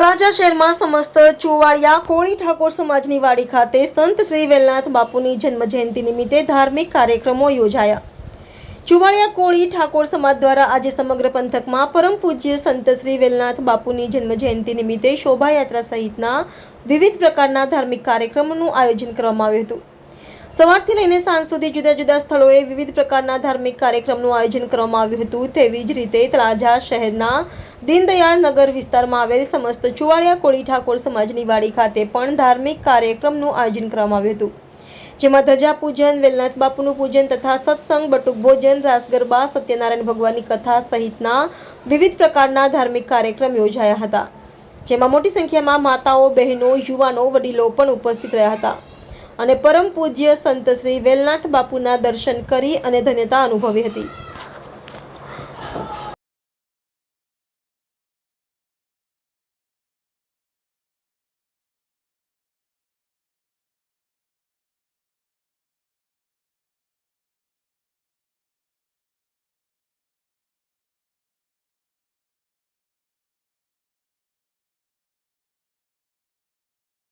તળાજા શહેરમાં સમસ્ત ચોવાડિયા કોળી ઠાકોર સમાજની વાડી ખાતે સંત શ્રી વેલનાથ બાપુની જન્મજયંતિ નિમિત્તે ધાર્મિક કાર્યક્રમો યોજાયા. ચુવાડિયા કોળી ઠાકોર સમાજ દ્વારા આજે સમગ્ર પંથકમાં પરમ પૂજ્ય સંત શ્રી વેલનાથ બાપુની જન્મજયંતિ નિમિત્તે શોભાયાત્રા સહિતના વિવિધ પ્રકારના ધાર્મિક કાર્યક્રમોનું આયોજન કરવામાં આવ્યું હતું. સવારથી લઈને સાંજ સુધી જુદા જુદા સ્થળોએ વિવિધ પ્રકારના ધાર્મિક કાર્યક્રમનું આયોજન કરવામાં આવ્યું હતું તેવી જ રીતે તળાજા શહેરના દીનદયાળ નગર વિસ્તારમાં આવેલ સમસ્ત ચુવાડિયા કોળી ઠાકોર સમાજની વાડી ખાતે પણ ધાર્મિક કાર્યક્રમનું આયોજન કરવામાં આવ્યું હતું. જેમાં ધજા પૂજન, વેલનાથ બાપુનું પૂજન તથા સત્સંગ, બટુક ભોજન રાસ ગરબા સત્યનારાયણ ભગવાનની કથા સહિતના વિવિધ પ્રકારના ધાર્મિક કાર્યક્રમ યોજાયા હતા. જેમાં મોટી સંખ્યામાં માતાઓ, બહેનો, યુવાનો, વડીલો પણ ઉપસ્થિત રહ્યા હતા. અને પરમ પૂજ્ય સંત શ્રી વેલનાથ બાપુના દર્શન કરી અને ધન્યતા અનુભવી હતી.